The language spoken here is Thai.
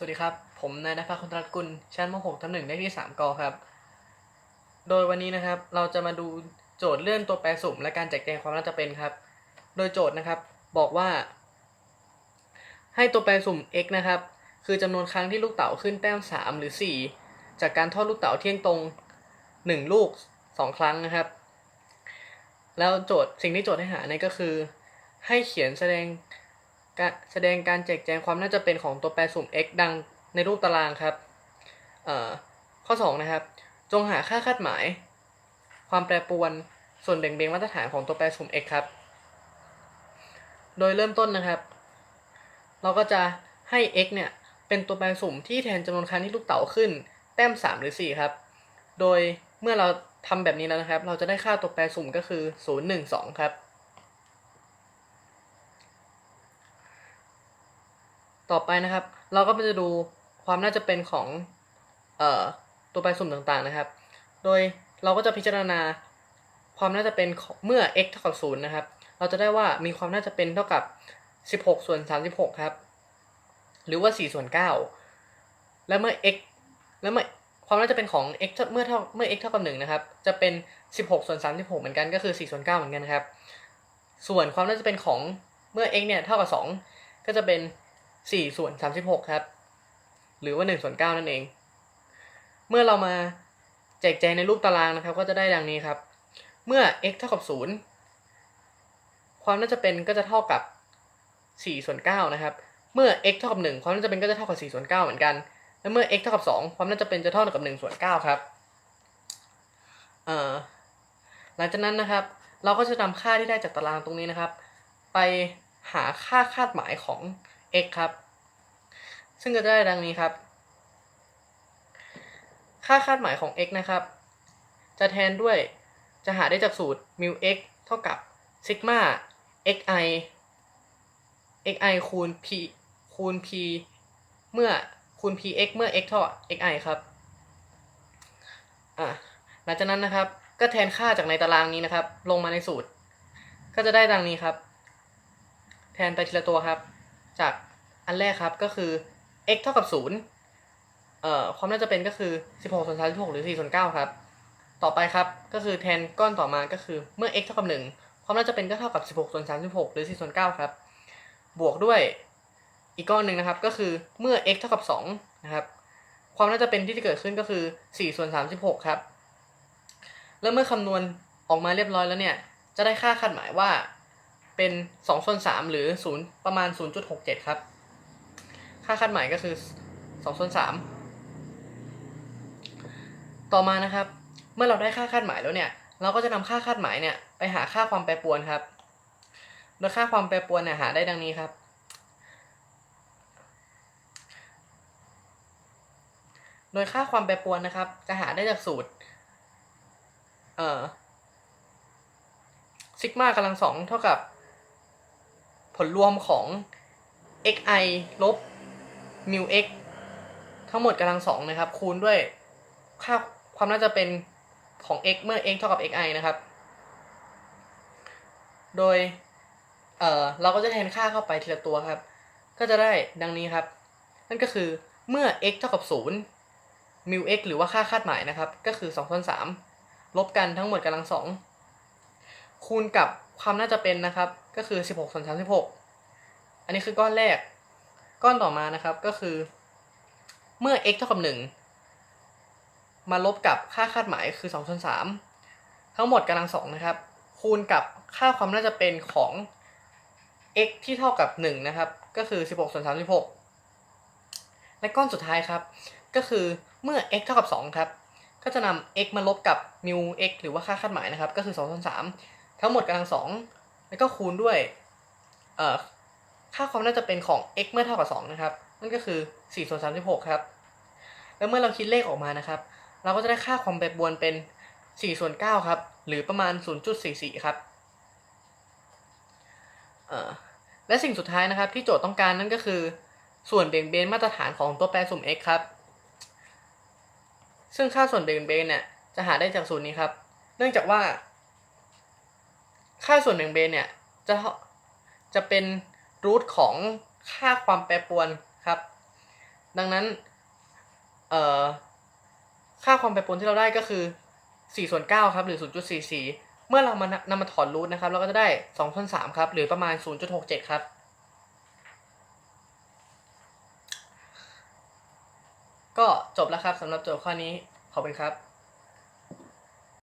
สวัสดีครับ ผมนายนภาคนตรัตกุล ชั้นม .6 ทับหนึ่งได้ที่ 3กอครับ โดยวันนี้นะครับ เราจะมาดูโจทย์เลื่อนตัวแปรสุ่ม และการแจกแจงความน่าจะเป็นครับ โดยโจทย์นะครับ บอกว่า ให้ตัวแปรสุ่ม x นะครับ คือจำนวนครั้งที่ลูกเต๋าขึ้นแต้ม 3 หรือ 4 จากการทอดลูกเต๋าเที่ยงตรง 1 ลูก 2 ครั้งนะครับ แล้วโจทย์สิ่งที่โจทย์ให้หาเนี่ยก็คือ ให้เขียนแสดง แสดงการแจกแจงความน่าจะเป็นของตัวแปรสุ่ม x ดังในรูปตารางครับเอ่อข้อ 2 นะครับ จงหาค่าคาดหมาย ความแปรปรวนส่วนแบ่งเบนมาตรฐานของตัวแปรสุ่ม x ครับ โดยเริ่มต้นนะครับ เราก็จะให้ x เนี่ยเป็นตัวแปรสุ่มที่แทนจำนวนครั้งที่ลูกเต๋าขึ้น แต้ม 3 หรือ 4 ครับ โดยเมื่อเราทำแบบนี้แล้วนะครับ เราจะได้ค่าตัวแปรสุ่มก็คือ 0 1 2 ครับ ต่อไปนะครับ เราก็จะดูความน่าจะเป็นของเอ่อตัวแปรสุ่มต่างๆนะครับ โดยเราก็จะพิจารณาความน่าจะเป็นของเมื่อ x เท่ากับ0นะครับ เราจะได้ว่ามีความน่าจะเป็นเท่ากับ 16 ส่วน 36 ครับ หรือว่า 4 ส่วน 9 และเมื่อ x และเมื่อความน่าจะเป็นของ x เมื่อเท่าเมื่อ x เท่ากับ1นะครับ จะเป็น 16 ส่วน 36 เหมือนกันก็คือ 4 ส่วน 9 เหมือนกันครับ ส่วนความน่าจะเป็นของเมื่อ x เนี่ยเท่ากับ 2 ก็จะเป็น 4ส่วน36ครับ หรือว่า1ส่วน9นั่นเอง เมื่อเรามาแจกแจงในรูปตารางนะครับ ก็จะได้ดังนี้ครับ เมื่อ x เท่ากับ0ความน่าจะเป็นก็จะเท่ากับ4ส่วน9นะครับ เมื่อ x เท่ากับ1ความน่าจะเป็นก็จะเท่ากับ4ส่วน9เหมือนกัน และเมื่อ x เท่ากับ2ความน่าจะเป็นจะเท่ากับ1ส่วน9ครับเอ่อหลังจากนั้นนะครับ เราก็จะนำค่าที่ได้จากตารางตรงนี้นะครับ ไปหาค่าคาดหมายของ x ครับ ซึ่งก็จะได้ดังนี้ครับ ค่าคาดหมายของ x นะครับ จะแทนด้วยจะหาได้จากสูตร mu x เท่ากับซิกมา xi xi คูณ p คูณ p เมื่อคูณ px เมื่อ x เท่า xi ครับ อะหลังจากนั้นนะครับ ก็แทนค่าจากในตารางนี้นะครับ ลงมาในสูตร ก็จะได้ดังนี้ครับ แทนไปทีละตัวครับ จากอันแรกครับก็คือ x เท่ากับ0เอ่อความน่าจะเป็นก็คือ 16ส่วน36หรือ4ส่วน9ครับ ต่อไปครับก็คือแทนก้อนต่อมาก็คือเมื่อ x เท่ากับ 1 ความน่าจะเป็นก็เท่ากับ 16ส่วน36หรือ4ส่วน9ครับ บวกด้วยอีกก้อนหนึ่งนะครับก็คือเมื่อ x เท่ากับ2นะครับ ความน่าจะเป็นที่จะเกิดขึ้นก็คือ4ส่วน36ครับ แล้วเมื่อคำนวณออกมาเรียบร้อยแล้วเนี่ย จะได้ค่าคาดหมายว่า เป็น2ส่วน3หรือ 0 ประมาณ 0.67 ครับ ค่าคาดหมายก็คือ2ส่วน3ต่อมานะครับ เมื่อเราได้ค่าคาดหมายแล้วเนี่ย เราก็จะนำค่าคาดหมายเนี่ยไปหาค่าความแปรปรวนครับ โดยค่าความแปรปรวนเนี่ยหาได้ดังนี้ครับ โดยค่าความแปรปรวนนะครับ จะหาได้จากสูตร เอ่อซิกมากำลังสองเท่ากับ ผลรวมของ xi ลบ mu x ทั้งหมดกำลังสองนะครับ คูณด้วยค่าความน่าจะเป็นของ x เมื่อ x เท่ากับ xi นะครับ โดยเอ่อเราก็จะแทนค่าเข้าไปทีละตัวครับ ก็จะได้ดังนี้ครับ นั่นก็คือเมื่อ x เท่ากับ0 mu x หรือว่าค่าคาดหมายนะครับ ก็คือ2ส่วน3ลบกันทั้งหมดกำลังสอง คูณกับความน่าจะเป็นนะครับ ก็คือ 16ส่วน36 อันนี้คือก้อนแรก ก้อนต่อมานะครับก็คือ เมื่อ x เท่ากับ 1 มาลบกับค่าคาดหมายคือ2ส่วน3ทั้งหมดกำลังสองนะครับ คูณกับค่าความน่าจะเป็นของ x ที่เท่ากับ 1 นะครับ ก็คือ 16ส่วน36 และก้อนสุดท้ายครับ ก็คือเมื่อ x เท่ากับ 2 ครับ ก็จะนำ x มาลบกับ mu x หรือว่าค่าคาดหมายนะครับ ก็คือ2ส่วน3 ทั้งหมดกำลังสองแล้วก็คูณด้วยเอ่อค่าความน่าจะเป็นของ x เมื่อเท่ากับ2นะครับนั่นก็คือ4ส่วน36ครับแล้วเมื่อเราคิดเลขออกมานะครับ เราก็จะได้ค่าความแปรปรวนเป็น4ส่วน9ครับหรือประมาณ 0.44 ครับเอ่อและสิ่งสุดท้ายนะครับที่โจทย์ต้องการนั่นก็คือ ส่วนเบี่ยงเบนมาตรฐานของตัวแปรสุ่ม x ครับ ซึ่งค่าส่วนเบี่ยงเบนเนี่ยจะหาได้จากสูตรนี้ครับ เนื่องจากว่า ค่าส่วนเบี่ยงเบนเนี่ยจะจะเป็นรูทของค่าความแปรปรวนครับ ดังนั้นเอ่อค่าความแปรปรวนที่เราได้ก็คือ 4 ส่วน 9 ครับ หรือ 0.44 เมื่อเรามานำมาถอนรูทนะครับ เราก็จะได้2ส่วน3ครับ หรือประมาณ 0.67 ครับ ก็จบแล้วครับสำหรับโจทย์ข้อนี้ ขอบคุณครับ